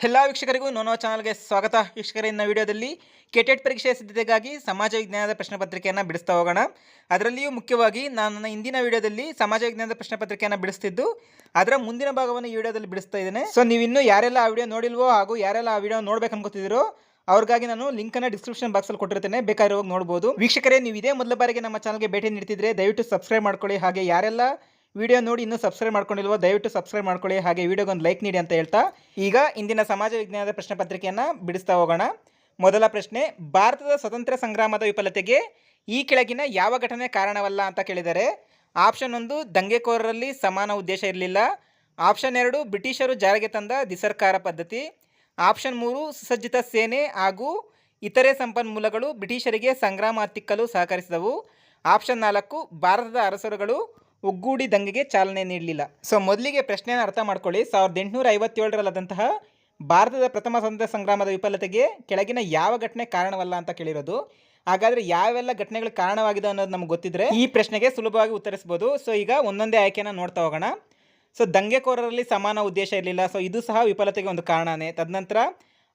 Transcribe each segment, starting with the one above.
ಎಲ್ಲ ವೀಕ್ಷಕರಿಗೂ ನೋನೋ ಚಾನಲ್ಗೆ ಸ್ವಾಗತ. ವೀಕ್ಷಕರ, ಇನ್ನ ವಿಡಿಯೋದಲ್ಲಿ ಕೆಟೆಟ್ ಪರೀಕ್ಷೆಯ ಸಿದ್ಧತೆಗಾಗಿ ಸಮಾಜ ವಿಜ್ಞಾನದ ಪ್ರಶ್ನೆ ಪತ್ರಿಕೆಯನ್ನು ಬಿಡಿಸ್ತಾ ಹೋಗೋಣ. ಅದರಲ್ಲಿಯೂ ಮುಖ್ಯವಾಗಿ ನಾನು ನನ್ನ ಹಿಂದಿನ ವಿಡಿಯೋದಲ್ಲಿ ಸಮಾಜ ವಿಜ್ಞಾನದ ಪ್ರಶ್ನೆ ಪತ್ರಿಕೆಯನ್ನು ಬಿಡಿಸ್ತಿದ್ದು. ಅದರ ಮುಂದಿನ ಭಾಗವನ್ನು ಈ ವಿಡಿಯೋದಲ್ಲಿ ಬಿಡಿಸ್ತಾ ಇದ್ದೇನೆ. ಸೊ ನೀವಿನ್ನೂ ಯಾರೆಲ್ಲ ಆ ವಿಡಿಯೋ ನೋಡಿಲ್ವೋ ಹಾಗೂ ಯಾರೆಲ್ಲ ಆ ವಿಡಿಯೋ ನೋಡ್ಬೇಕು ಅನ್ಕೋತಿದ್ದೀರೋ, ಅವ್ರಿಗಾಗಿ ನಾನು ಲಿಂಕನ್ನು ಡಿಸ್ಕ್ರಿಪ್ಷನ್ ಬಾಕ್ಸಲ್ಲಿ ಕೊಟ್ಟಿರ್ತೇನೆ. ಹೋಗಿ ನೋಡ್ಬೋದು. ವೀಕ್ಷಕರೇ ನೀವು ಇದೇ ಮೊದಲ ಬಾರಿಗೆ ನಮ್ಮ ಚಾನಲ್ಗೆ ಭೇಟಿ ನೀಡ್ತಿದ್ರೆ ದಯವಿಟ್ಟು ಸಬ್ಸ್ಕ್ರೈಬ್ ಮಾಡ್ಕೊಳ್ಳಿ. ಹಾಗೆ ಯಾರೆಲ್ಲ ವಿಡಿಯೋ ನೋಡಿ ಇನ್ನೂ ಸಬ್ಸ್ಕ್ರೈಬ್ ಮಾಡ್ಕೊಂಡಿಲ್ವೋ, ದಯವಿಟ್ಟು ಸಬ್ಸ್ಕ್ರೈಬ್ ಮಾಡ್ಕೊಳ್ಳಿ. ಹಾಗೆ ವಿಡಿಯೋಗೆ ಒಂದು ಲೈಕ್ ನೀಡಿ ಅಂತ ಹೇಳ್ತಾ. ಈಗ ಇಂದಿನ ಸಮಾಜ ವಿಜ್ಞಾನದ ಪ್ರಶ್ನೆ ಪತ್ರಿಕೆಯನ್ನು ಬಿಡಿಸ್ತಾ ಹೋಗೋಣ. ಮೊದಲ ಪ್ರಶ್ನೆ, ಭಾರತದ ಸ್ವತಂತ್ರ ಸಂಗ್ರಾಮದ ವಿಫಲತೆಗೆ ಈ ಕೆಳಗಿನ ಯಾವ ಘಟನೆ ಕಾರಣವಲ್ಲ ಅಂತ ಕೇಳಿದರೆ ಆಪ್ಷನ್ ಒಂದು, ದಂಗೆಕೋರರಲ್ಲಿ ಸಮಾನ ಉದ್ದೇಶ ಇರಲಿಲ್ಲ. ಆಪ್ಷನ್ ಎರಡು, ಬ್ರಿಟಿಷರು ಜಾರಿಗೆ ತಂದ ದಿಸರ್ಕಾರ ಪದ್ಧತಿ. ಆಪ್ಷನ್ ಮೂರು, ಸುಸಜ್ಜಿತ ಸೇನೆ ಹಾಗೂ ಇತರೆ ಸಂಪನ್ಮೂಲಗಳು ಬ್ರಿಟಿಷರಿಗೆ ಸಂಗ್ರಾಮ ಹತ್ತಿಕ್ಕಲು ಸಹಕರಿಸಿದವು. ಆಪ್ಷನ್ ನಾಲ್ಕು, ಭಾರತದ ಅರಸರುಗಳು ಒಗ್ಗೂಡಿ ದಂಗೆಗೆ ಚಾಲನೆ ನೀಡಲಿಲ್ಲ. ಸೊ, ಮೊದಲಿಗೆ ಪ್ರಶ್ನೆಯನ್ನು ಅರ್ಥ ಮಾಡ್ಕೊಳ್ಳಿ. ಸಾವಿರದ ಎಂಟುನೂರ ಐವತ್ತೇಳರಲ್ಲಾದಂತಹ ಭಾರತದ ಪ್ರಥಮ ಸ್ವಾತಂತ್ರ್ಯ ಸಂಗ್ರಾಮದ ವಿಫಲತೆಗೆ ಕೆಳಗಿನ ಯಾವ ಘಟನೆ ಕಾರಣವಲ್ಲ ಅಂತ ಕೇಳಿರೋದು. ಹಾಗಾದರೆ ಯಾವೆಲ್ಲ ಘಟನೆಗಳು ಕಾರಣವಾಗಿದೆ ಅನ್ನೋದು ನಮ್ಗೆ ಗೊತ್ತಿದ್ರೆ ಈ ಪ್ರಶ್ನೆಗೆ ಸುಲಭವಾಗಿ ಉತ್ತರಿಸ್ಬೋದು. ಸೊ, ಈಗ ಒಂದೊಂದೇ ಆಯ್ಕೆಯನ್ನು ನೋಡ್ತಾ ಹೋಗೋಣ. ಸೊ, ದಂಗೆಕೋರರಲ್ಲಿ ಸಮಾನ ಉದ್ದೇಶ ಇರಲಿಲ್ಲ. ಸೊ, ಇದು ಸಹ ವಿಫಲತೆಗೆ ಒಂದು ಕಾರಣನೇ. ತದನಂತರ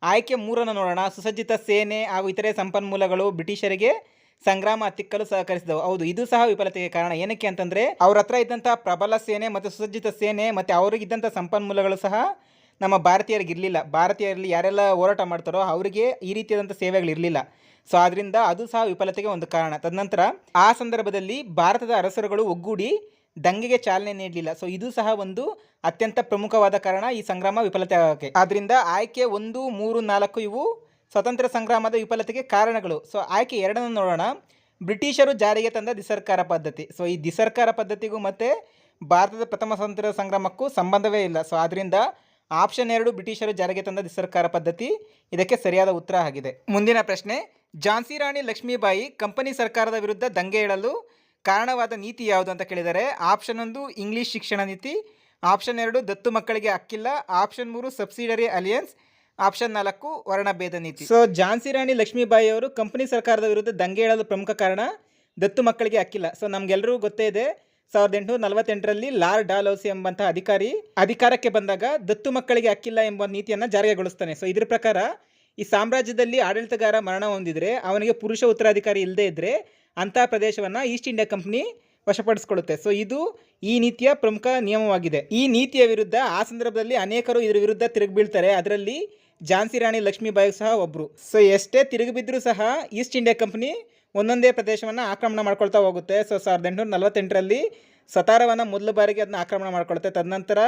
ಆಯ್ಕೆ ಮೂರನ್ನು ನೋಡೋಣ. ಸುಸಜ್ಜಿತ ಸೇನೆ ಹಾಗೂ ಇತರೆ ಸಂಪನ್ಮೂಲಗಳು ಬ್ರಿಟಿಷರಿಗೆ ಸಂಗ್ರಾಮ ತಿಕ್ಕಲು ಸಹಕರಿಸಿದವು. ಹೌದು, ಇದು ಸಹ ವಿಫಲತೆಗೆ ಕಾರಣ. ಏನಕ್ಕೆ ಅಂತಂದ್ರೆ, ಅವ್ರ ಹತ್ರ ಇದ್ದಂತಹ ಪ್ರಬಲ ಸೇನೆ ಮತ್ತು ಸುಸಜ್ಜಿತ ಸೇನೆ ಮತ್ತು ಅವರಿಗಿದ್ದಂತಹ ಸಂಪನ್ಮೂಲಗಳು ಸಹ ನಮ್ಮ ಭಾರತೀಯರಿಗೆ ಇರಲಿಲ್ಲ. ಭಾರತೀಯರಲ್ಲಿ ಯಾರೆಲ್ಲ ಹೋರಾಟ ಮಾಡ್ತಾರೋ ಅವರಿಗೆ ಈ ರೀತಿಯಾದಂಥ ಸೇವೆಗಳು ಇರಲಿಲ್ಲ. ಸೊ ಆದ್ದರಿಂದ ಅದು ಸಹ ವಿಫಲತೆಗೆ ಒಂದು ಕಾರಣ. ತದನಂತರ, ಆ ಸಂದರ್ಭದಲ್ಲಿ ಭಾರತದ ಅರಸರುಗಳು ಒಗ್ಗೂಡಿ ದಂಗೆಗೆ ಚಾಲನೆ ನೀಡಲಿಲ್ಲ. ಸೊ, ಇದು ಸಹ ಒಂದು ಅತ್ಯಂತ ಪ್ರಮುಖವಾದ ಕಾರಣ ಈ ಸಂಗ್ರಾಮ ವಿಫಲತೆ ಆಗೋಕ್ಕೆ. ಆದ್ದರಿಂದ ಆಯ್ಕೆ ಒಂದು, ಮೂರು, ನಾಲ್ಕು ಇವು ಸ್ವತಂತ್ರ ಸಂಗ್ರಾಮದ ವಿಫಲತೆಗೆ ಕಾರಣಗಳು. ಸೊ ಆಯ್ಕೆ ಎರಡನ್ನು ನೋಡೋಣ. ಬ್ರಿಟಿಷರು ಜಾರಿಗೆ ತಂದ ದಿಸರ್ಕಾರ ಪದ್ಧತಿ. ಸೊ ಈ ದಿಸರ್ಕಾರ ಪದ್ಧತಿಗೂ ಮತ್ತು ಭಾರತದ ಪ್ರಥಮ ಸ್ವಾತಂತ್ರ್ಯ ಸಂಗ್ರಾಮಕ್ಕೂ ಸಂಬಂಧವೇ ಇಲ್ಲ. ಸೊ ಆದ್ದರಿಂದ ಆಪ್ಷನ್ ಎರಡು ಬ್ರಿಟಿಷರು ಜಾರಿಗೆ ತಂದ ದಿಸರ್ಕಾರ ಪದ್ಧತಿ. ಇದಕ್ಕೆ ಸರಿಯಾದ ಉತ್ತರ ಆಗಿದೆ. ಮುಂದಿನ ಪ್ರಶ್ನೆ. ಝಾನ್ಸಿ ರಾಣಿ ಲಕ್ಷ್ಮೀಬಾಯಿ ಕಂಪನಿ ಸರ್ಕಾರದ ವಿರುದ್ಧ ದಂಗೆ ಏಳಲು ಕಾರಣವಾದ ನೀತಿ ಯಾವುದು ಅಂತ ಕೇಳಿದರೆ, ಆಪ್ಷನ್ ಒಂದು ಇಂಗ್ಲೀಷ್ ಶಿಕ್ಷಣ ನೀತಿ, ಆಪ್ಷನ್ ಎರಡು ದತ್ತು ಮಕ್ಕಳಿಗೆ ಅಕ್ಕಿಲ್ಲ ಆಪ್ಷನ್ ಮೂರು ಸಬ್ಸಿಡರಿ ಅಲಿಯನ್ಸ್ ಆಪ್ಷನ್ ನಾಲ್ಕು ವರ್ಣಭೇದ ನೀತಿ. ಸೊ ಝಾನ್ಸಿ ರಾಣಿ ಲಕ್ಷ್ಮೀಬಾಯಿ ಅವರು ಕಂಪನಿ ಸರ್ಕಾರದ ವಿರುದ್ಧ ದಂಗೆ ಏಳಲು ಪ್ರಮುಖ ಕಾರಣ ದತ್ತು ಮಕ್ಕಳಿಗೆ ಅಕ್ಕಿಲ್ಲ. ಸೊ ನಮ್ಗೆಲ್ಲರಿಗೂ ಗೊತ್ತೇ ಇದೆ, ಸಾವಿರದ ಎಂಟುನೂರ ನಲವತ್ತೆಂಟರಲ್ಲಿ ಲಾರ್ಡ್ ಡಾಲೌಸಿ ಎಂಬಂತಹ ಅಧಿಕಾರಿ ಅಧಿಕಾರಕ್ಕೆ ಬಂದಾಗ ದತ್ತು ಮಕ್ಕಳಿಗೆ ಅಕ್ಕಿಲ್ಲ ಎಂಬ ನೀತಿಯನ್ನು ಜಾರಿಗೊಳಿಸ್ತಾನೆ. ಸೊ ಇದ್ರ ಪ್ರಕಾರ ಈ ಸಾಮ್ರಾಜ್ಯದಲ್ಲಿ ಆಡಳಿತಗಾರ ಮರಣ ಹೊಂದಿದ್ರೆ, ಅವನಿಗೆ ಪುರುಷ ಉತ್ತರಾಧಿಕಾರಿ ಇಲ್ಲದೇ ಇದ್ದರೆ ಅಂತಹ ಪ್ರದೇಶವನ್ನು ಈಸ್ಟ್ ಇಂಡಿಯಾ ಕಂಪ್ನಿ ವಶಪಡಿಸ್ಕೊಳ್ಳುತ್ತೆ. ಸೊ ಇದು ಈ ನೀತಿಯ ಪ್ರಮುಖ ನಿಯಮವಾಗಿದೆ. ಈ ನೀತಿಯ ವಿರುದ್ಧ ಆ ಸಂದರ್ಭದಲ್ಲಿ ಅನೇಕರು ಇದರ ವಿರುದ್ಧ ತಿರುಗಿ ಬೀಳ್ತಾರೆ. ಅದರಲ್ಲಿ ಝಾನ್ಸಿ ರಾಣಿ ಲಕ್ಷ್ಮೀಬಾಯಿ ಸಹ ಒಬ್ಬರು ಸೊ ಎಷ್ಟೇ ತಿರುಗಿ ಬಿದ್ದರೂ ಸಹ ಈಸ್ಟ್ ಇಂಡಿಯಾ ಕಂಪ್ನಿ ಒಂದೊಂದೇ ಪ್ರದೇಶವನ್ನು ಆಕ್ರಮಣ ಮಾಡ್ಕೊಳ್ತಾ ಹೋಗುತ್ತೆ. ಸೊ ಸಾವಿರದ ಎಂಟುನೂರ ನಲವತ್ತೆಂಟರಲ್ಲಿ ಸತಾರವನ್ನು ಮೊದಲ ಬಾರಿಗೆ ಅದನ್ನ ಆಕ್ರಮಣ ಮಾಡ್ಕೊಳುತ್ತೆ ತದನಂತರ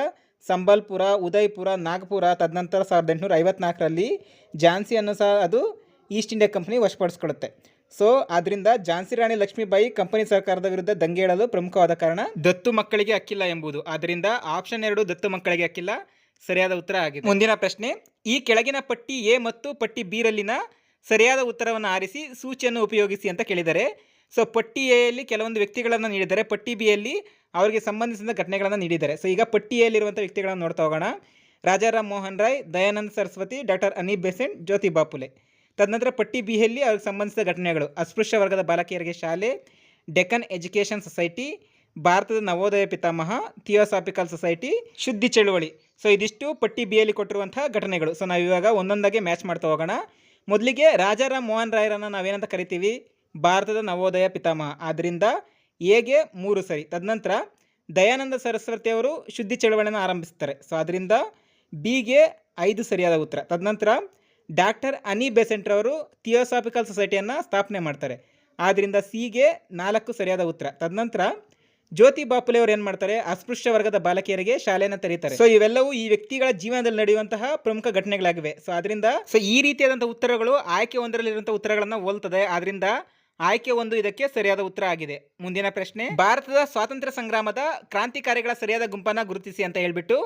ಸಂಬಲ್ಪುರ, ಉದಯ್ಪುರ, ನಾಗಪುರ, ತದನಂತರ ಸಾವಿರದ ಎಂಟುನೂರ ಐವತ್ನಾಲ್ಕರಲ್ಲಿ ಝಾನ್ಸಿಯನ್ನು ಸಹ ಅದು ಈಸ್ಟ್ ಇಂಡಿಯಾ ಕಂಪ್ನಿ ವಶಪಡಿಸ್ಕೊಳ್ಳುತ್ತೆ. ಸೊ ಆದ್ರಿಂದ ಝಾನ್ಸಿ ರಾಣಿ ಲಕ್ಷ್ಮೀಬಾಯಿ ಕಂಪನಿ ಸರ್ಕಾರದ ವಿರುದ್ಧ ದಂಗೆ ಏಳಲು ಪ್ರಮುಖವಾದ ಕಾರಣ ದತ್ತು ಮಕ್ಕಳಿಗೆ ಹಕ್ಕಿಲ್ಲ ಎಂಬುದು. ಆದ್ದರಿಂದ ಆಪ್ಷನ್ ಎರಡು ದತ್ತು ಮಕ್ಕಳಿಗೆ ಹಕ್ಕಿಲ್ಲ ಸರಿಯಾದ ಉತ್ತರ ಆಗಿದೆ. ಮುಂದಿನ ಪ್ರಶ್ನೆ ಈ ಕೆಳಗಿನ ಪಟ್ಟಿ ಎ ಮತ್ತು ಪಟ್ಟಿ ಬಿ ರಲ್ಲಿನ ಸರಿಯಾದ ಉತ್ತರವನ್ನು ಆರಿಸಿ ಸೂಚಿಯನ್ನು ಉಪಯೋಗಿಸಿ ಅಂತ ಕೇಳಿದರೆ ಸೊ ಪಟ್ಟಿ ಎಯಲ್ಲಿ ಕೆಲವೊಂದು ವ್ಯಕ್ತಿಗಳನ್ನು ನೀಡಿದರೆ ಪಟ್ಟಿ ಬಿಯಲ್ಲಿ ಅವರಿಗೆ ಸಂಬಂಧಿಸಿದ ಘಟನೆಗಳನ್ನು ನೀಡಿದ್ದಾರೆ ಸೊ ಈಗ ಪಟ್ಟಿ ಎಯಲ್ಲಿರುವಂಥ ವ್ಯಕ್ತಿಗಳನ್ನು ನೋಡ್ತಾ ಹೋಗೋಣ. Rajaram Mohan Roy Dayanand Saraswati doctor Annie Besant Jyoti Baphule. ತದನಂತರ ಪಟ್ಟಿ ಬಿಯಲ್ಲಿ ಅವ್ರಿಗೆ ಸಂಬಂಧಿಸಿದ ಘಟನೆಗಳು. ಅಸ್ಪೃಶ್ಯ ವರ್ಗದ ಬಾಲಕಿಯರಿಗೆ ಶಾಲೆ ಡೆಕ್ಕನ್ ಎಜುಕೇಷನ್ ಸೊಸೈಟಿ, ಭಾರತದ ನವೋದಯ ಪಿತಾಮಹ, ಥಿಯೋಸಾಫಿಕಲ್ ಸೊಸೈಟಿ, ಶುದ್ಧಿ ಚಳುವಳಿ. ಸೊ, ಇದಿಷ್ಟು ಪಟ್ಟಿ ಬಿಯಲ್ಲಿ ಕೊಟ್ಟಿರುವಂತಹ ಘಟನೆಗಳು. ಸೊ, ನಾವು ಇವಾಗ ಒಂದೊಂದಾಗೆ ಮ್ಯಾಚ್ ಮಾಡ್ತಾ ಹೋಗೋಣ. ಮೊದಲಿಗೆ ರಾಜಾರಾಮ್ ಮೋಹನ್ ರಾಯರನ್ನು ನಾವೇನಂತ ಕರಿತೀವಿ? ಭಾರತದ ನವೋದಯ ಪಿತಾಮಹ. ಆದ್ದರಿಂದ ಎಗೆ ಮೂರು ಸರಿ. ತದನಂತರ ದಯಾನಂದ ಸರಸ್ವತಿ ಅವರು ಶುದ್ಧಿ ಚಳವಳಿಯನ್ನು ಆರಂಭಿಸ್ತಾರೆ. ಸೊ ಅದರಿಂದ ಬಿಗೆ ಐದು ಸರಿಯಾದ ಉತ್ತರ. ತದನಂತರ ಡಾಕ್ಟರ್ ಅನಿ ಬೆಸೆಂಟ್ ಅವರು ಥಿಯೋಸಾಫಿಕಲ್ ಸೊಸೈಟಿಯನ್ನು ಸ್ಥಾಪನೆ ಮಾಡ್ತಾರೆ. ಆದ್ದರಿಂದ ಸಿಗೆ ನಾಲ್ಕು ಸರಿಯಾದ ಉತ್ತರ. ತದನಂತರ ಜ್ಯೋತಿ ಬಾಪುಲೆ ಅವರು ಏನು ಮಾಡ್ತಾರೆ? ಅಸ್ಪೃಶ್ಯ ವರ್ಗದ ಬಾಲಕಿಯರಿಗೆ ಶಾಲೆಯನ್ನು ತೆರೀತಾರೆ. ಸೊ ಇವೆಲ್ಲವೂ ಈ ವ್ಯಕ್ತಿಗಳ ಜೀವನದಲ್ಲಿ ನಡೆಯುವಂತಹ ಪ್ರಮುಖ ಘಟನೆಗಳಾಗಿವೆ. ಸೊ ಅದರಿಂದ ಸೊ ಈ ರೀತಿಯಾದಂತಹ ಉತ್ತರಗಳು ಆಯ್ಕೆ ಒಂದರಲ್ಲಿರುವಂತಹ ಉತ್ತರಗಳನ್ನು ಹೋಲ್ತದೆ. ಆದ್ರಿಂದ ಆಯ್ಕೆ ಒಂದು ಇದಕ್ಕೆ ಸರಿಯಾದ ಉತ್ತರ ಆಗಿದೆ. ಮುಂದಿನ ಪ್ರಶ್ನೆ, ಭಾರತದ ಸ್ವಾತಂತ್ರ್ಯ ಸಂಗ್ರಾಮದ ಕ್ರಾಂತಿಕಾರಿಗಳ ಸರಿಯಾದ ಗುಂಪನ್ನ ಗುರುತಿಸಿ ಅಂತ ಹೇಳ್ಬಿಟ್ಟು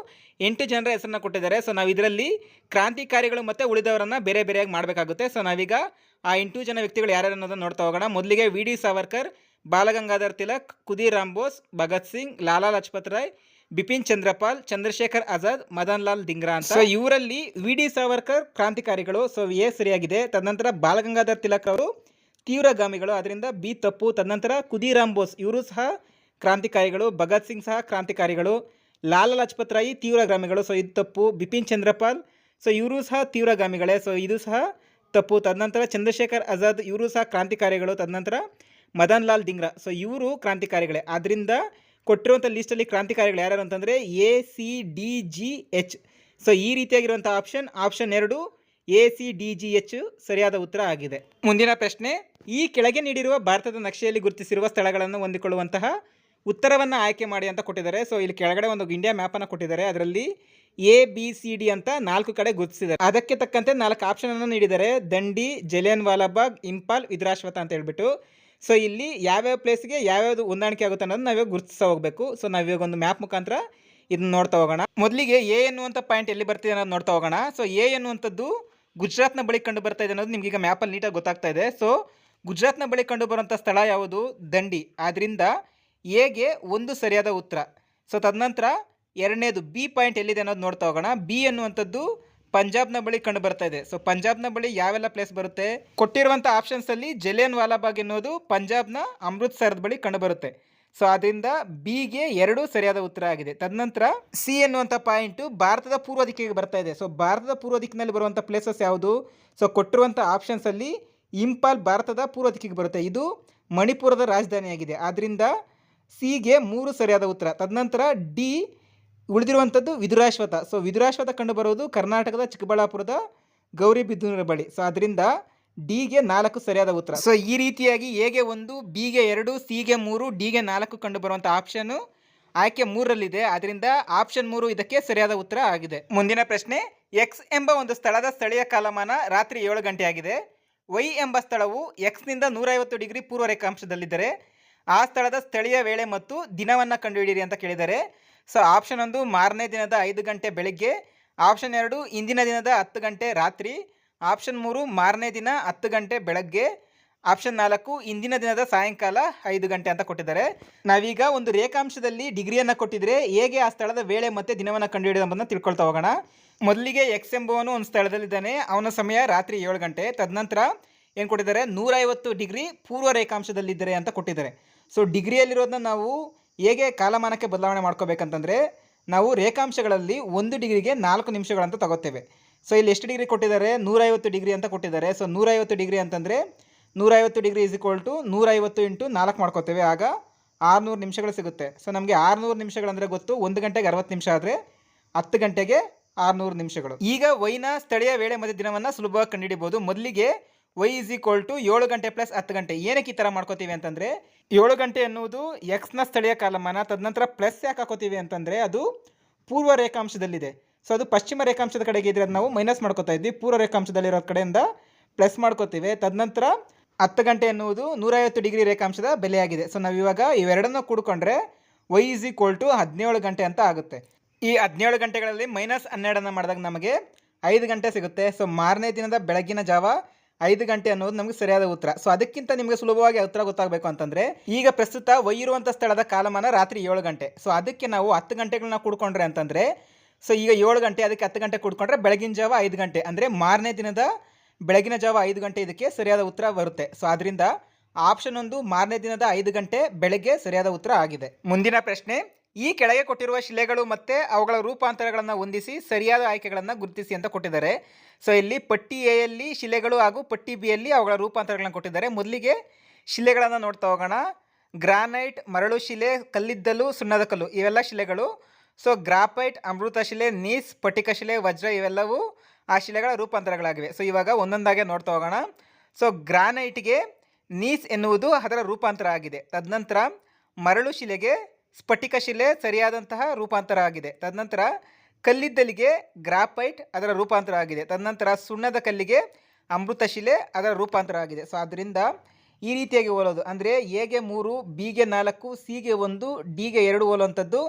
ಎಂಟು ಜನರ ಹೆಸರನ್ನ ಕೊಟ್ಟಿದ್ದಾರೆ. ಸೊ ನಾವು ಇದರಲ್ಲಿ ಕ್ರಾಂತಿಕಾರಿಗಳು ಮತ್ತೆ ಉಳಿದವರನ್ನ ಬೇರೆ ಬೇರೆಯಾಗಿ ಮಾಡಬೇಕಾಗುತ್ತೆ. ಸೊ ನಾವೀಗ ಆ ಎಂಟು ಜನ ವ್ಯಕ್ತಿಗಳು ಯಾರ್ಯಾರು ಅನ್ನೋದನ್ನ ನೋಡ್ತಾ ಹೋಗೋಣ. ಮೊದಲಿಗೆ ವಿ ಡಿ ಸಾವರ್ಕರ್, ಬಾಲಗಂಗಾಧರ್ ತಿಲಕ್, ಕುದೀರ್ ಬೋಸ್ ಭಗತ್ ಸಿಂಗ್, ಲಾಲಾ ಲಜಪತ್ ರಾಯ್, ಬಿಪಿನ್ ಚಂದ್ರಪಾಲ್, ಚಂದ್ರಶೇಖರ್ ಆಜಾದ್, ಮದನ್ ಲಾಲ್ ದಿಂಗ್ರಾ ಅಂತ. ಸೊ ಇವರಲ್ಲಿ ವಿ ಡಿ ಸಾವರ್ಕರ್ ಕ್ರಾಂತಿಕಾರಿಗಳು. ಸೊ ಎ ಸರಿಯಾಗಿದೆ. ತದನಂತರ ಬಾಲಗಂಗಾಧರ್ ತಿಲಕ್ ಅವರು ತೀವ್ರಗಾಮಿಗಳು. ಅದರಿಂದ ಬಿ ತಪ್ಪು. ತದನಂತರ ಕುದಿರಾಮ್ ಬೋಸ್ ಇವರು ಸಹ ಕ್ರಾಂತಿಕಾರಿಗಳು, ಭಗತ್ ಸಿಂಗ್ ಸಹ ಕ್ರಾಂತಿಕಾರಿಗಳು, ಲಾಲ ಲಜಪತ್ ರಾಯಿ ತೀವ್ರಗಾಮಿಗಳು. ಸೊ ಇದು ತಪ್ಪು. ಬಿಪಿನ್ ಚಂದ್ರಪಾಲ್ ಸೊ ಇವರು ಸಹ ತೀವ್ರಗಾಮಿಗಳೇ. ಸೊ ಇದು ಸಹ ತಪ್ಪು. ತದನಂತರ ಚಂದ್ರಶೇಖರ್ ಆಜಾದ್ ಇವರು ಸಹ ಕ್ರಾಂತಿಕಾರಿಗಳು. ತದನಂತರ ಮದನ್ ಲಾಲ್ ದಿಂಗ್ರಾ. ಸೊ ಇವರು ಕ್ರಾಂತಿಕಾರಿಗಳೇ. ಆದ್ದರಿಂದ ಕೊಟ್ಟಿರುವಂಥ ಲಿಸ್ಟಲ್ಲಿ ಕ್ರಾಂತಿಕಾರಿಗಳು ಯಾರ್ಯಾರು ಅಂತಂದರೆ A, C, D, G, H. So ಈ ರೀತಿಯಾಗಿರುವಂಥ ಆಪ್ಷನ್ ಆಪ್ಷನ್ ಎರಡು A, C, D, G, H ಸರಿಯಾದ ಉತ್ತರ ಆಗಿದೆ. ಮುಂದಿನ ಪ್ರಶ್ನೆ, ಈ ಕೆಳಗೆ ನೀಡಿರುವ ಭಾರತದ ನಕ್ಷೆಯಲ್ಲಿ ಗುರುತಿಸಿರುವ ಸ್ಥಳಗಳನ್ನು ಹೊಂದಿಕೊಳ್ಳುವಂತಹ ಉತ್ತರವನ್ನು ಆಯ್ಕೆ ಮಾಡಿ ಅಂತ ಕೊಟ್ಟಿದ್ದಾರೆ. ಸೊ ಇಲ್ಲಿ ಕೆಳಗಡೆ ಒಂದು ಇಂಡಿಯಾ ಮ್ಯಾಪನ್ನು ಕೊಟ್ಟಿದ್ದಾರೆ. ಅದರಲ್ಲಿ ಎ, ಬಿ, ಸಿ, ಡಿ ಅಂತ ನಾಲ್ಕು ಕಡೆ ಗುರುತಿಸಿದ್ದಾರೆ. ಅದಕ್ಕೆ ತಕ್ಕಂತೆ ನಾಲ್ಕು ಆಪ್ಷನನ್ನು ನೀಡಿದ್ದಾರೆ. ದಂಡಿ ಜಲಿಯನ್ ವಾಲಾಬಾಗ್ ಇಂಪಾಲ್, ವಿದ್ರಾಶ್ವತ ಅಂತ ಹೇಳ್ಬಿಟ್ಟು. ಸೊ ಇಲ್ಲಿ ಯಾವ್ಯಾವ ಪ್ಲೇಸ್ಗೆ ಯಾವ್ಯಾವ್ದು ಹೊಂದಾಣಿಕೆ ಆಗುತ್ತೆ ಅನ್ನೋದು ನಾವೇ ಗುರುತಿಸ್ತಾ ಹೋಗಬೇಕು. ಸೊ ನಾವಿವಾಗ ಒಂದು ಮ್ಯಾಪ್ ಮುಖಾಂತರ ಇದನ್ನ ನೋಡ್ತಾ ಹೋಗೋಣ. ಮೊದಲಿಗೆ ಎ ಎನ್ನುವಂಥ ಪಾಯಿಂಟ್ ಎಲ್ಲಿ ಬರ್ತಿದೆ ಅನ್ನೋದು ನೋಡ್ತಾ ಹೋಗೋಣ. ಸೊ ಎ ಎನ್ನುವಂಥದ್ದು ಗುಜರಾತ್ನ ಬಳಿ ಕಂಡು ಬರ್ತಾ ಇದೆ ಅನ್ನೋದು ನಿಮ್ಗೆ ಈಗ ಮ್ಯಾಪಲ್ಲಿ ನೀಟಾಗಿ ಗೊತ್ತಾಗ್ತಾ ಇದೆ. ಸೊ ಗುಜರಾತ್ನ ಬಳಿ ಕಂಡು ಬರುವಂಥ ಸ್ಥಳ ಯಾವುದು? ದಂಡಿ. ಆದ್ದರಿಂದ ಎಗೆ ಒಂದು ಸರಿಯಾದ ಉತ್ತರ. ಸೊ ತದನಂತರ ಎರಡನೇದು ಬಿ ಪಾಯಿಂಟ್ ಎಲ್ಲಿದೆ ಅನ್ನೋದು ನೋಡ್ತಾ ಹೋಗೋಣ. ಬಿ ಅನ್ನುವಂಥದ್ದು ಪಂಜಾಬ್ನ ಬಳಿ ಕಂಡು ಬರ್ತಾ ಇದೆ. ಸೊ ಪಂಜಾಬ್ನ ಬಳಿ ಯಾವೆಲ್ಲ ಪ್ಲೇಸ್ ಬರುತ್ತೆ? ಕೊಟ್ಟಿರುವಂಥ ಆಪ್ಷನ್ಸಲ್ಲಿ ಜಲಿಯನ್ ವಾಲಾಬಾಗ್ ಎನ್ನುವುದು ಪಂಜಾಬ್ನ ಅಮೃತ್ಸರದ ಬಳಿ ಕಂಡು ಬರುತ್ತೆ. ಸೊ ಅದರಿಂದ ಬಿಗೆ ಎರಡು ಸರಿಯಾದ ಉತ್ತರ ಆಗಿದೆ. ತದನಂತರ ಸಿ ಎನ್ನುವಂಥ ಪಾಯಿಂಟು ಭಾರತದ ಪೂರ್ವ ದಿಕ್ಕಿಗೆ ಬರ್ತಾ ಇದೆ. ಸೊ ಭಾರತದ ಪೂರ್ವ ದಿಕ್ಕಿನಲ್ಲಿ ಬರುವಂಥ ಪ್ಲೇಸಸ್ ಯಾವುದು? ಸೊ ಕೊಟ್ಟಿರುವಂಥ ಆಪ್ಷನ್ಸಲ್ಲಿ ಇಂಪಾಲ್ ಭಾರತದ ಪೂರ್ವ ದಿಕ್ಕಿಗೆ ಬರುತ್ತೆ. ಇದು ಮಣಿಪುರದ ರಾಜಧಾನಿಯಾಗಿದೆ. ಆದ್ದರಿಂದ ಸಿಗೆ ಮೂರು ಸರಿಯಾದ ಉತ್ತರ. ತದನಂತರ ಡಿ ಉಳಿದಿರುವಂಥದ್ದು ವಿದುರಾಶ್ವಥ ಸೊ ವಿದುರಾಶ್ವಥ ಕಂಡು ಬರೋದು ಕರ್ನಾಟಕದ ಚಿಕ್ಕಬಳ್ಳಾಪುರದ ಗೌರಿಬಿದನೂರ ಬಳಿ. ಸೊ ಅದರಿಂದ ಡಿಗೆ ನಾಲ್ಕು ಸರಿಯಾದ ಉತ್ತರ. ಸೊ ಈ ರೀತಿಯಾಗಿ ಎಗೆ ಒಂದು, ಬಿಗೆ ಎರಡು, ಸಿಗೆ ಮೂರು, ಡಿಗೆ ನಾಲ್ಕು ಕಂಡು ಬರುವಂಥ ಆಪ್ಷನ್ ಆಯ್ಕೆ ಮೂರರಲ್ಲಿದೆ. ಅದರಿಂದ ಆಪ್ಷನ್ ಮೂರು ಇದಕ್ಕೆ ಸರಿಯಾದ ಉತ್ತರ ಆಗಿದೆ. ಮುಂದಿನ ಪ್ರಶ್ನೆ ಎಕ್ಸ್ ಎಂಬ ಒಂದು ಸ್ಥಳದ ಸ್ಥಳೀಯ ಕಾಲಮಾನ ರಾತ್ರಿ ಏಳು ಗಂಟೆ ಆಗಿದೆ ವೈ ಎಂಬ ಸ್ಥಳವು ಎಕ್ಸ್ನಿಂದ ನೂರೈವತ್ತು ಡಿಗ್ರಿ ಪೂರ್ವ ರೇಖಾಂಶದಲ್ಲಿದ್ದರೆ, ಆ ಸ್ಥಳದ ಸ್ಥಳೀಯ ವೇಳೆ ಮತ್ತು ದಿನವನ್ನು ಕಂಡುಹಿಡಿಯಿರಿ ಅಂತ ಕೇಳಿದ್ದಾರೆ ಸೊ ಆಪ್ಷನ್ ಒಂದು ಮಾರನೇ ದಿನದ ಐದು ಗಂಟೆ ಬೆಳಿಗ್ಗೆ ಆಪ್ಷನ್ ಎರಡು ಇಂದಿನ ದಿನದ ಹತ್ತು ಗಂಟೆ ರಾತ್ರಿ ಆಪ್ಷನ್ ಮೂರು, ಮಾರನೇ ದಿನ ಹತ್ತು ಗಂಟೆ ಬೆಳಗ್ಗೆ. ಆಪ್ಷನ್ ನಾಲ್ಕು, ಇಂದಿನ ದಿನದ ಸಾಯಂಕಾಲ ಐದು ಗಂಟೆ ಅಂತ ಕೊಟ್ಟಿದ್ದಾರೆ. ನಾವೀಗ ಒಂದು ರೇಖಾಂಶದಲ್ಲಿ ಡಿಗ್ರಿಯನ್ನು ಕೊಟ್ಟಿದ್ರೆ ಹೇಗೆ ಆ ಸ್ಥಳದ ವೇಳೆ ಮತ್ತು ದಿನವನ್ನು ಕಂಡುಹಿಡಿಯೋದನ್ನು ತಿಳ್ಕೊಳ್ತಾ ಹೋಗೋಣ. ಮೊದಲಿಗೆ ಎಕ್ಸ್ ಎಂಬುವನು ಒಂದು ಸ್ಥಳದಲ್ಲಿದ್ದಾನೆ. ಅವನ ಸಮಯ ರಾತ್ರಿ ಏಳು ಗಂಟೆ. ತದನಂತರ ಏನು ಕೊಟ್ಟಿದ್ದಾರೆ? ನೂರೈವತ್ತು ಡಿಗ್ರಿ ಪೂರ್ವ ರೇಖಾಂಶದಲ್ಲಿದ್ದಾರೆ ಅಂತ ಕೊಟ್ಟಿದ್ದಾರೆ. ಸೊ, ಡಿಗ್ರಿಯಲ್ಲಿರೋದನ್ನ ನಾವು ಹೇಗೆ ಕಾಲಮಾನಕ್ಕೆ ಬದಲಾವಣೆ ಮಾಡ್ಕೋಬೇಕಂತಂದರೆ, ನಾವು ರೇಖಾಂಶಗಳಲ್ಲಿ ಒಂದು ಡಿಗ್ರಿಗೆ ನಾಲ್ಕು ನಿಮಿಷಗಳಂತ ತಗೋತೇವೆ ಸೊ ಇಲ್ಲಿ ಎಷ್ಟು ಡಿಗ್ರಿ ಕೊಟ್ಟಿದ್ದಾರೆ? ನೂರೈವತ್ತು ಡಿಗ್ರಿ ಅಂತ ಕೊಟ್ಟಿದ್ದಾರೆ. ಸೊ ನೂರೈವತ್ತು ಡಿಗ್ರಿ ಅಂತಂದರೆ ನೂರೈವತ್ತು ಡಿಗ್ರಿ ಇಸ್ ಈಕ್ವಲ್ ಟು ನೂರೈವತ್ತು ಇಂಟು ನಾಲ್ಕು ಮಾಡ್ಕೋತೇವೆ. ಆಗ ಆರುನೂರು ನಿಮಿಷಗಳು ಸಿಗುತ್ತೆ. ಸೊ ನಮಗೆ ಆರುನೂರು ನಿಮಿಷಗಳಂದರೆ ಗೊತ್ತು. ಒಂದು ಗಂಟೆಗೆ ಅರವತ್ತು ನಿಮಿಷ ಆದರೆ ಹತ್ತು ಗಂಟೆಗೆ ಆರುನೂರು ನಿಮಿಷಗಳು. ಈಗ ವೈನ ಸ್ಥಳೀಯ ವೇಳೆ ಮಧ್ಯ ದಿನವನ್ನು ಸುಲಭವಾಗಿ ಕಂಡುಹಿಡಿಬೋದು ಮೊದಲಿಗೆ ವೈ ಇಸ್ ಈಕ್ವಲ್ ಟು ಏಳು ಗಂಟೆ ಪ್ಲಸ್ ಹತ್ತು ಗಂಟೆ. ಏನಕ್ಕೆ ಈ ಥರ ಮಾಡ್ಕೋತೀವಿ ಅಂತಂದರೆ ಏಳು ಗಂಟೆ ಎನ್ನುವುದು ಎಕ್ಸ್ನ ಸ್ಥಳೀಯ ಕಾಲಮಾನ, ತದನಂತರ ಪ್ಲಸ್ ಯಾಕೆ ಹಾಕೋತೀವಿ ಅಂತಂದರೆ ಅದು ಪೂರ್ವ ರೇಖಾಂಶದಲ್ಲಿದೆ. ಸೊ ಅದು ಪಶ್ಚಿಮ ರೇಖಾಂಶದ ಕಡೆಗೆ ಇದ್ರೆ ನಾವು ಮೈನಸ್ ಮಾಡ್ಕೋತಾ ಇದ್ವಿ. ಪೂರ್ವ ರೇಖಾಂಶದಲ್ಲಿರೋ ಕಡೆಯಿಂದ ಪ್ಲಸ್ ಮಾಡ್ಕೋತೀವಿ. ತದನಂತರ ಹತ್ತು ಗಂಟೆ ಎನ್ನುವುದು ನೂರೈವತ್ತು ಡಿಗ್ರಿ ರೇಖಾಂಶದ ಬೆಲೆಯಾಗಿದೆ. ಸೊ ನಾವು ಇವಾಗ ಇವೆರಡನ್ನು ಕೂಡಿಕೊಂಡ್ರೆ ವೈ ಇಸ್ ಈಕ್ವಲ್ ಟು ಹದಿನೇಳು ಗಂಟೆ ಅಂತ ಆಗುತ್ತೆ. ಈ ಹದಿನೇಳು ಗಂಟೆಗಳಲ್ಲಿ ಮೈನಸ್ ಹನ್ನೆರಡನ್ನು ಮಾಡಿದಾಗ ನಮಗೆ ಐದು ಗಂಟೆ ಸಿಗುತ್ತೆ. ಸೊ ಮಾರನೇ ದಿನದ ಬೆಳಗಿನ ಜಾವ ಐದು ಗಂಟೆ ಅನ್ನೋದು ನಮಗೆ ಸರಿಯಾದ ಉತ್ತರ. ಸೊ ಅದಕ್ಕಿಂತ ನಿಮಗೆ ಸುಲಭವಾಗಿ ಉತ್ತರ ಗೊತ್ತಾಗಬೇಕು ಅಂತಂದರೆ ಈಗ ಪ್ರಸ್ತುತ ವೈ ಇರುವಂಥ ಸ್ಥಳದ ಕಾಲಮಾನ ರಾತ್ರಿ ಏಳು ಗಂಟೆ. ಸೊ ಅದಕ್ಕೆ ನಾವು ಹತ್ತು ಗಂಟೆಗಳನ್ನ ಕೂಡ್ಕೊಂಡ್ರೆ ಅಂತಂದರೆ ಸೊ ಈಗ ಏಳು ಗಂಟೆ, ಅದಕ್ಕೆ ಹತ್ತು ಗಂಟೆ ಕುಡ್ಕೊಂಡ್ರೆ ಬೆಳಗಿನ ಜಾವ ಐದು ಗಂಟೆ. ಅಂದರೆ ಮಾರನೇ ದಿನದ ಬೆಳಗಿನ ಜಾವ ಐದು ಗಂಟೆ ಇದಕ್ಕೆ ಸರಿಯಾದ ಉತ್ತರ ಬರುತ್ತೆ. ಸೊ ಆದ್ದರಿಂದ ಆಪ್ಷನ್ ಒಂದು ಮಾರನೇ ದಿನದ ಐದು ಗಂಟೆ ಬೆಳಗ್ಗೆ ಸರಿಯಾದ ಉತ್ತರ ಆಗಿದೆ. ಮುಂದಿನ ಪ್ರಶ್ನೆ, ಈ ಕೆಳಗೆ ಕೊಟ್ಟಿರುವ ಶಿಲೆಗಳು ಮತ್ತು ಅವುಗಳ ರೂಪಾಂತರಗಳನ್ನು ಹೊಂದಿಸಿ ಸರಿಯಾದ ಆಯ್ಕೆಗಳನ್ನು ಗುರುತಿಸಿ ಅಂತ ಕೊಟ್ಟಿದ್ದಾರೆ. ಸೊ ಇಲ್ಲಿ ಪಟ್ಟಿ ಎಯಲ್ಲಿ ಶಿಲೆಗಳು ಹಾಗೂ ಪಟ್ಟಿ ಬಿಯಲ್ಲಿ ಅವುಗಳ ರೂಪಾಂತರಗಳನ್ನು ಕೊಟ್ಟಿದ್ದಾರೆ. ಮೊದಲಿಗೆ ಶಿಲೆಗಳನ್ನು ನೋಡ್ತಾ ಹೋಗೋಣ. ಗ್ರಾನೈಟ್, ಮರಳು ಶಿಲೆ, ಕಲ್ಲಿದ್ದಲು, ಸುಣ್ಣದ ಕಲ್ಲು, ಇವೆಲ್ಲ ಶಿಲೆಗಳು ಸೊ ಗ್ರಾಫೈಟ್ ಅಮೃತಶಿಲೆ ನೀಸ್ ಪಟಿಕಶಿಲೆ ವಜ್ರ ಇವೆಲ್ಲವೂ ಆ ಶಿಲೆಗಳ ರೂಪಾಂತರಗಳಾಗಿವೆ. ಸೊ ಇವಾಗ ಒಂದೊಂದಾಗೆ ನೋಡ್ತಾ ಹೋಗೋಣ. ಸೊ ಗ್ರಾನೈಟ್ಗೆ ನೀಸ್ ಎನ್ನುವುದು ಅದರ ರೂಪಾಂತರ ಆಗಿದೆ. ತದನಂತರ ಮರಳು ಶಿಲೆಗೆ ಸ್ಫಟಿಕ ಶಿಲೆ ಸರಿಯಾದಂತಹ ರೂಪಾಂತರ ಆಗಿದೆ. ತದನಂತರ ಕಲ್ಲಿದ್ದಲಿಗೆ ಗ್ರಾಫೈಟ್ ಅದರ ರೂಪಾಂತರ ಆಗಿದೆ. ತದನಂತರ ಸುಣ್ಣದ ಕಲ್ಲಿಗೆ ಅಮೃತ ಶಿಲೆ ಅದರ ರೂಪಾಂತರ ಆಗಿದೆ. ಸೊ ಆದ್ದರಿಂದ ಈ ರೀತಿಯಾಗಿ ಹೋಲೋದು. ಅಂದರೆ ಎಗೆ ಮೂರು ಬಿಗೆ ನಾಲ್ಕು ಸಿಗೆ ಒಂದು ಡಿಗೆ ಎರಡು ಹೋಲುವಂಥದ್ದು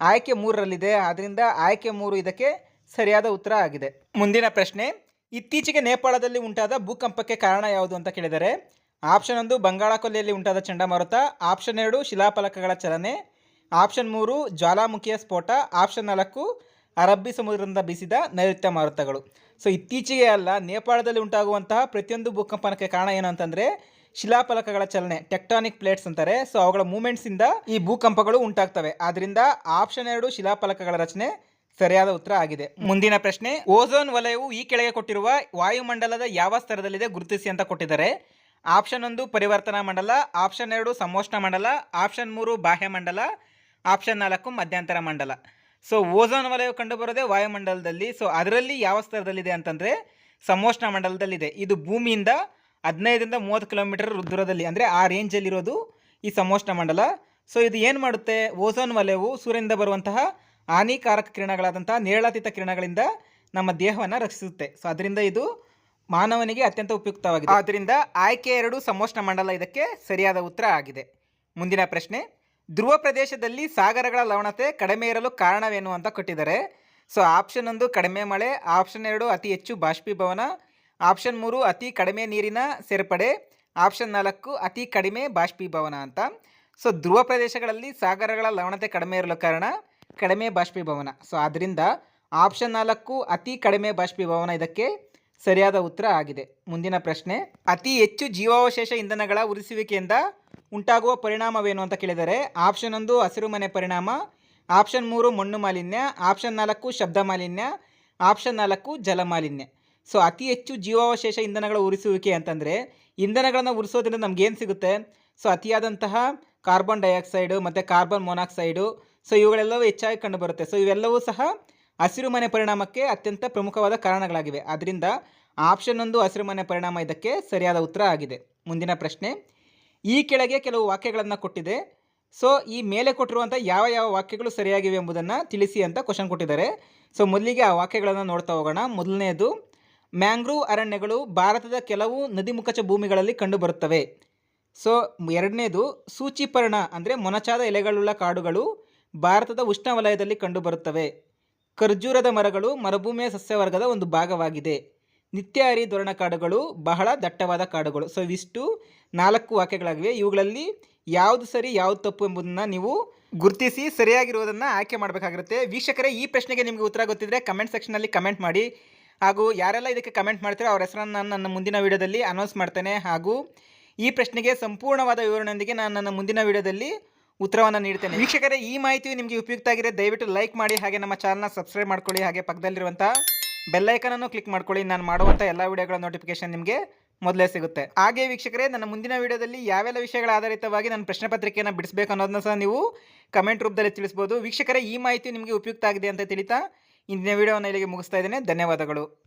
ಆಯ್ಕೆ ಮೂರರಲ್ಲಿದೆ. ಆದ್ದರಿಂದ ಆಯ್ಕೆ ಮೂರು ಇದಕ್ಕೆ ಸರಿಯಾದ ಉತ್ತರ ಆಗಿದೆ. ಮುಂದಿನ ಪ್ರಶ್ನೆ, ಇತ್ತೀಚೆಗೆ ನೇಪಾಳದಲ್ಲಿ ಉಂಟಾದ ಭೂಕಂಪಕ್ಕೆ ಕಾರಣ ಯಾವುದು ಅಂತ ಕೇಳಿದರೆ, ಆಪ್ಷನ್ ಒಂದು ಬಂಗಾಳಕೊಲ್ಲಿಯಲ್ಲಿ ಉಂಟಾದ ಚಂಡಮಾರುತ, ಆಪ್ಷನ್ ಎರಡು ಶಿಲಾಫಲಕಗಳ ಚಲನೆ, ಆಪ್ಷನ್ ಮೂರು ಜ್ವಾಲಾಮುಖಿಯ ಸ್ಫೋಟ, ಆಪ್ಷನ್ ನಾಲ್ಕು ಅರಬ್ಬಿ ಸಮುದ್ರದಿಂದ ಬೀಸಿದ ನೈಋತ್ಯ ಮಾರುತಗಳು. ಸೊ ಇತ್ತೀಚೆಗೆ ಅಲ್ಲ, ನೇಪಾಳದಲ್ಲಿ ಉಂಟಾಗುವಂತಹ ಪ್ರತಿಯೊಂದು ಭೂಕಂಪನಕ್ಕೆ ಕಾರಣ ಏನು ಅಂತಂದರೆ ಶಿಲಾಫಲಕಗಳ ಚಲನೆ ಟೆಕ್ಟಾನಿಕ್ ಪ್ಲೇಟ್ಸ್ ಅಂತಾರೆ. ಸೊ ಅವುಗಳ ಮೂಮೆಂಟ್ಸಿಂದ ಈ ಭೂಕಂಪಗಳು ಉಂಟಾಗ್ತವೆ. ಆದ್ರಿಂದ ಆಪ್ಷನ್ ಎರಡು ಶಿಲಾಫಲಕಗಳ ರಚನೆ ಸರಿಯಾದ ಉತ್ತರ ಆಗಿದೆ. ಮುಂದಿನ ಪ್ರಶ್ನೆ ಓಝೋನ್ ವಲಯವು ಈ ಕೆಳಗೆ ಕೊಟ್ಟಿರುವ ವಾಯುಮಂಡಲದ ಯಾವ ಸ್ತರದಲ್ಲಿದೆ ಗುರುತಿಸಿ ಅಂತ ಕೊಟ್ಟಿದ್ದಾರೆ. ಆಪ್ಷನ್ ಒಂದು, ಪರಿವರ್ತನಾ ಮಂಡಲ. ಆಪ್ಷನ್ ಎರಡು ಸಮೋಷ್ಣ ಮಂಡಲ. ಆಪ್ಷನ್ ಮೂರು, ಬಾಹ್ಯ ಮಂಡಲ. ಆಪ್ಷನ್ ನಾಲ್ಕು, ಮಧ್ಯಂತರ ಮಂಡಲ. ಸೊ ಓಝೋನ್ ವಲಯವು ಕಂಡುಬರೋದೇ ವಾಯುಮಂಡಲದಲ್ಲಿ. ಸೊ ಅದರಲ್ಲಿ ಯಾವ ಸ್ತರದಲ್ಲಿದೆ ಅಂತಂದರೆ ಸಮೋಷ್ಣ ಮಂಡಲದಲ್ಲಿದೆ. ಇದು ಭೂಮಿಯಿಂದ ಹದಿನೈದರಿಂದ ಮೂವತ್ತು ಕಿಲೋಮೀಟರ್ ದೂರದಲ್ಲಿ, ಅಂದರೆ ಆ ರೇಂಜಲ್ಲಿರೋದು ಈ ಸಮೋಷ್ಣ ಮಂಡಲ. ಸೊ ಇದು ಏನು ಮಾಡುತ್ತೆ? ಓಝೋನ್ ವಲಯವು ಸೂರ್ಯನಿಂದ ಬರುವಂತಹ ಹಾನಿಕಾರಕ ಕಿರಣಗಳಾದಂತಹ ನೇರಳಾತೀತ ಕಿರಣಗಳಿಂದ ನಮ್ಮ ದೇಹವನ್ನು ರಕ್ಷಿಸುತ್ತೆ. ಸೊ ಅದರಿಂದ ಇದು ಮಾನವನಿಗೆ ಅತ್ಯಂತ ಉಪಯುಕ್ತವಾಗಿದೆ. ಆದ್ದರಿಂದ ಆಯ್ಕೆ ಎರಡು ಸಮೋಷ್ಣ ಮಂಡಲ ಇದಕ್ಕೆ ಸರಿಯಾದ ಉತ್ತರ ಆಗಿದೆ. ಮುಂದಿನ ಪ್ರಶ್ನೆ, ಧ್ರುವ ಪ್ರದೇಶದಲ್ಲಿ ಸಾಗರಗಳ ಲವಣತೆ ಕಡಿಮೆ ಇರಲು ಕಾರಣವೇನು ಅಂತ ಕೊಟ್ಟಿದ್ದಾರೆ. ಸೊ ಆಪ್ಷನ್ ಒಂದು ಕಡಿಮೆ ಮಳೆ ಆಪ್ಷನ್ ಎರಡು ಅತಿ ಹೆಚ್ಚು ಬಾಷ್ಪೀಭವನ ಆಪ್ಷನ್ ಮೂರು, ಅತಿ ಕಡಿಮೆ ನೀರಿನ ಸೇರ್ಪಡೆ. ಆಪ್ಷನ್ ನಾಲ್ಕು, ಅತಿ ಕಡಿಮೆ ಬಾಷ್ಪೀಭವನ ಅಂತ. ಸೊ ಧ್ರುವ ಪ್ರದೇಶಗಳಲ್ಲಿ ಸಾಗರಗಳ ಲವಣತೆ ಕಡಿಮೆ ಇರಲು ಕಾರಣ ಕಡಿಮೆ ಬಾಷ್ಪೀಭವನ. ಸೊ ಆದ್ದರಿಂದ ಆಪ್ಷನ್ ನಾಲ್ಕು, ಅತಿ ಕಡಿಮೆ ಬಾಷ್ಪೀಭವನ ಇದಕ್ಕೆ ಸರಿಯಾದ ಉತ್ತರ ಆಗಿದೆ. ಮುಂದಿನ ಪ್ರಶ್ನೆ, ಅತಿ ಹೆಚ್ಚು ಜೀವಾವಶೇಷ ಇಂಧನಗಳ ಉರಿಸುವಿಕೆಯಿಂದ ಉಂಟಾಗುವ ಪರಿಣಾಮವೇನು ಅಂತ ಕೇಳಿದರೆ, ಆಪ್ಷನ್ ಒಂದು ಹಸಿರುಮನೆ ಪರಿಣಾಮ. ಆಪ್ಷನ್ ಮೂರು, ಮಣ್ಣು ಮಾಲಿನ್ಯ. ಆಪ್ಷನ್ ನಾಲ್ಕು, ಶಬ್ದ ಮಾಲಿನ್ಯ. ಆಪ್ಷನ್ ನಾಲ್ಕು, ಜಲ ಮಾಲಿನ್ಯ. ಸೊ ಅತಿ ಹೆಚ್ಚು ಜೀವಾವಶೇಷ ಇಂಧನಗಳ ಉರಿಸುವಿಕೆ ಅಂತಂದರೆ ಇಂಧನಗಳನ್ನು ಉರಿಸೋದ್ರಿಂದ ನಮಗೇನು ಸಿಗುತ್ತೆ? ಸೊ ಅತಿಯಾದಂತಹ ಕಾರ್ಬನ್ ಡೈಆಕ್ಸೈಡು ಮತ್ತು ಕಾರ್ಬನ್ ಮೊನಾಕ್ಸೈಡು ಸೊ ಇವುಗಳೆಲ್ಲವೂ ಹೆಚ್ಚಾಗಿ ಕಂಡುಬರುತ್ತೆ. ಸೊ ಇವೆಲ್ಲವೂ ಸಹ ಹಸಿರುಮನೆ ಪರಿಣಾಮಕ್ಕೆ ಅತ್ಯಂತ ಪ್ರಮುಖವಾದ ಕಾರಣಗಳಾಗಿವೆ. ಆದ್ದರಿಂದ ಆಪ್ಷನ್ ಒಂದು ಹಸಿರುಮನೆ ಪರಿಣಾಮ ಇದಕ್ಕೆ ಸರಿಯಾದ ಉತ್ತರ ಆಗಿದೆ. ಮುಂದಿನ ಪ್ರಶ್ನೆ. ಈ ಕೆಳಗೆ ಕೆಲವು ವಾಕ್ಯಗಳನ್ನು ಕೊಟ್ಟಿದೆ. ಸೊ ಈ ಮೇಲೆ ಕೊಟ್ಟಿರುವಂಥ ಯಾವ ಯಾವ ವಾಕ್ಯಗಳು ಸರಿಯಾಗಿವೆ ಎಂಬುದನ್ನು ತಿಳಿಸಿ ಅಂತ ಕ್ವಶನ್ ಕೊಟ್ಟಿದ್ದಾರೆ. ಸೊ ಮೊದಲಿಗೆ ಆ ವಾಕ್ಯಗಳನ್ನು ನೋಡ್ತಾ ಹೋಗೋಣ. ಮೊದಲನೆಯದು ಮ್ಯಾಂಗ್ರೂವ್ ಅರಣ್ಯಗಳು ಭಾರತದ ಕೆಲವು ನದಿಮುಖಜ ಭೂಮಿಗಳಲ್ಲಿ ಕಂಡುಬರುತ್ತವೆ. ಸೊ, ಎರಡನೇದು ಸೂಚಿಪರ್ಣ ಅಂದರೆ ಮೊನಚಾದ ಎಲೆಗಳುಳ್ಳ ಕಾಡುಗಳು ಭಾರತದ ಉಷ್ಣವಲಯದಲ್ಲಿ ಕಂಡುಬರುತ್ತವೆ. ಖರ್ಜೂರದ ಮರಗಳು ಮರುಭೂಮಿಯ ಸಸ್ಯವರ್ಗದ ಒಂದು ಭಾಗವಾಗಿದೆ. ನಿತ್ಯ ದೊರಣ ಕಾಡುಗಳು ಬಹಳ ದಟ್ಟವಾದ ಕಾಡುಗಳು. ಸೊ, ಇವಿಷ್ಟು ನಾಲ್ಕು ವಾಕ್ಯಗಳಾಗಿವೆ. ಇವುಗಳಲ್ಲಿ ಯಾವುದು ಸರಿ, ಯಾವುದು ತಪ್ಪು ಎಂಬುದನ್ನು ನೀವು ಗುರುತಿಸಿ ಸರಿಯಾಗಿರುವುದನ್ನು ಆಯ್ಕೆ ಮಾಡಬೇಕಾಗಿರುತ್ತೆ. ವೀಕ್ಷಕರೇ, ಈ ಪ್ರಶ್ನೆಗೆ ನಿಮಗೆ ಉತ್ತರ ಗೊತ್ತಿದ್ದರೆ ಕಮೆಂಟ್ ಸೆಕ್ಷನಲ್ಲಿ ಕಮೆಂಟ್ ಮಾಡಿ. ಹಾಗೂ ಯಾರೆಲ್ಲ ಇದಕ್ಕೆ ಕಮೆಂಟ್ ಮಾಡ್ತೀರೋ ಅವ್ರ ಹೆಸರನ್ನು ನಾನು ನನ್ನ ಮುಂದಿನ ವಿಡಿಯೋದಲ್ಲಿ ಅನೌನ್ಸ್ ಮಾಡ್ತೇನೆ. ಹಾಗೂ ಈ ಪ್ರಶ್ನೆಗೆ ಸಂಪೂರ್ಣವಾದ ವಿವರಣೆಯೊಂದಿಗೆ ನಾನು ನನ್ನ ಮುಂದಿನ ವೀಡಿಯೋದಲ್ಲಿ ಉತ್ತರವನ್ನು ನೀಡ್ತೇನೆ. ವೀಕ್ಷಕರೇ, ಈ ಮಾಹಿತಿಯು ನಿಮಗೆ ಉಪಯುಕ್ತ ಆಗಿದೆ ದಯವಿಟ್ಟು ಲೈಕ್ ಮಾಡಿ ಹಾಗೆ ನಮ್ಮ ಚಾನಲ್ನ ಸಬ್ಸ್ಕ್ರೈಬ್ ಮಾಡ್ಕೊಳ್ಳಿ. ಹಾಗೆ ಪಕ್ಕದಲ್ಲಿರುವಂಥ ಬೆಲ್ಲೈಕನನ್ನು ಕ್ಲಿಕ್ ಮಾಡ್ಕೊಳ್ಳಿ. ನಾನು ಮಾಡುವಂಥ ಎಲ್ಲ ವಿಡಿಯೋಗಳ ನೋಟಿಫಿಕೇಶನ್ ನಿಮಗೆ ಮೊದಲೇ ಸಿಗುತ್ತೆ. ಹಾಗೆ ವೀಕ್ಷಕರೇ, ನನ್ನ ಮುಂದಿನ ವಿಡಿಯೋದಲ್ಲಿ ಯಾವೆಲ್ಲ ವಿಷಯಗಳ ಆಧಾರಿತವಾಗಿ ನಾನು ಪ್ರಶ್ನೆ ಪತ್ರಿಕೆಯನ್ನು ಬಿಡಿಸಬೇಕು ಅನ್ನೋದನ್ನ ಸಹ ನೀವು ಕಮೆಂಟ್ ರೂಪದಲ್ಲಿ ತಿಳಿಸ್ಬೋದು. ವೀಕ್ಷಕರೇ, ಈ ಮಾಹಿತಿ ನಿಮಗೆ ಉಪಯುಕ್ತ ಆಗಿದೆ ಅಂತ ತಿಳಿತಾ ಇಂದಿನ ವಿಡಿಯೋವನ್ನು ಇಲ್ಲಿಗೆ ಮುಗಿಸ್ತಾ ಇದ್ದೇನೆ. ಧನ್ಯವಾದಗಳು.